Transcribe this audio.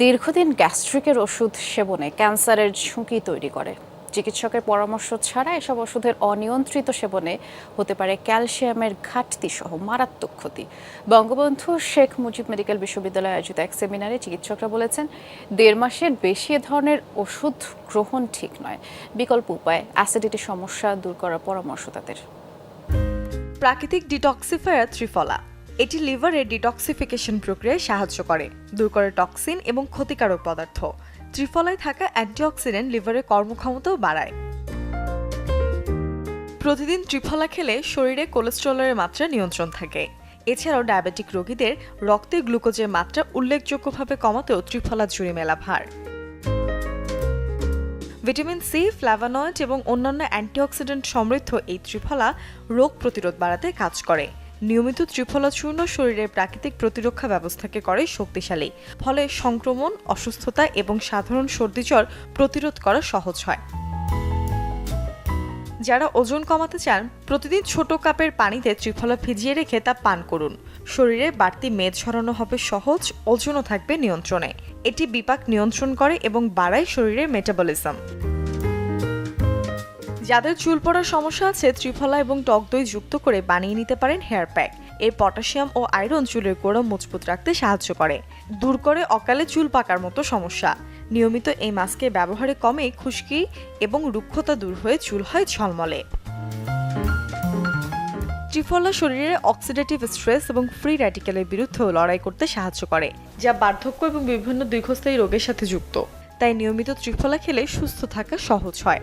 দীর্ঘদিন গ্যাস্ট্রিকের ওষুধ সেবনে ক্যান্সারের ঝুঁকি তৈরি করে। চিকিৎসকের পরামর্শ ছাড়া এসব ওষুধের অনিয়ন্ত্রিত সেবনে হতে পারে ক্যালসিয়ামের ঘাটতি সহ মারাত্মক ক্ষতি। বঙ্গবন্ধু শেখ মুজিব মেডিকেল বিশ্ববিদ্যালয়ে আয়োজিত এক সেমিনারে চিকিৎসকরা বলেছেন, দেড় মাসের বেশি ধরনের ওষুধ গ্রহণ ঠিক নয়। বিকল্প উপায়, অ্যাসিডিটি সমস্যা দূর করার পরামর্শ তাদের। প্রাকৃতিক ডিটক্সিফায়ার ত্রিফলা। এটি লিভারের ডিটক্সিফিকেশন প্রক্রিয়ায় সাহায্য করে, দূর করে টক্সিন এবং ক্ষতিকারক পদার্থ। ত্রিফলায় থাকা অ্যান্টিঅক্সিডেন্ট লিভারের কর্মক্ষমতাও বাড়ায়। প্রতিদিন ত্রিফলা খেলে শরীরে কোলেস্টেরলের মাত্রা নিয়ন্ত্রণ থাকে। এছাড়াও ডায়াবেটিক রোগীদের রক্তে গ্লুকোজের মাত্রা উল্লেখযোগ্যভাবে কমাতেও ত্রিফলা জুড়ে মেলা ভার। ভিটামিন সি ফ্ল্যাভানয়েড এবং অন্যান্য অ্যান্টিঅক্সিডেন্ট সমৃদ্ধ এই ত্রিফলা রোগ প্রতিরোধ বাড়াতে কাজ করে। নিয়মিত ত্রিফলা চূর্ণ শরীরের প্রাকৃতিক প্রতিরক্ষা ব্যবস্থাকে করে শক্তিশালী। ফলে সংক্রমণ, অসুস্থতা এবং সাধারণ সর্দিজ্বর প্রতিরোধ করা সহজ হয়। যারা ওজন কমাতে চান, প্রতিদিন ছোট কাপের পানিতে ত্রিফলা ভিজিয়ে রেখে তা পান করুন। শরীরে বাড়তি মেদ ঝরানো হবে সহজ, ওজনও থাকবে নিয়ন্ত্রণে। এটি বিপাক নিয়ন্ত্রণ করে এবং বাড়ায় শরীরের মেটাবলিজম যাদের চুল পড়ার সমস্যা আছে, ত্রিফলা এবং টক দই যুক্ত করে বানিয়ে নিতে পারেন হেয়ার প্যাক এর পটাশিয়াম ও আয়রন চুলের গোড়া মজবুত রাখতে সাহায্য করে। দূর করে অকালে চুল পাকার মতো সমস্যা। নিয়মিত এই মাস্কের ব্যবহারে কমে খুশকি এবং রুক্ষতা দূর হয়ে চুল হয় ঝলমলে। ত্রিফলা শরীরে অক্সিডেটিভ স্ট্রেস এবং ফ্রি র্যাডিক্যালের বিরুদ্ধেও লড়াই করতে সাহায্য করে, যা বার্ধক্য এবং বিভিন্ন দীর্ঘস্থায়ী রোগের সাথে যুক্ত। তাই নিয়মিত ত্রিফলা খেলে সুস্থ থাকা সহজ হয়।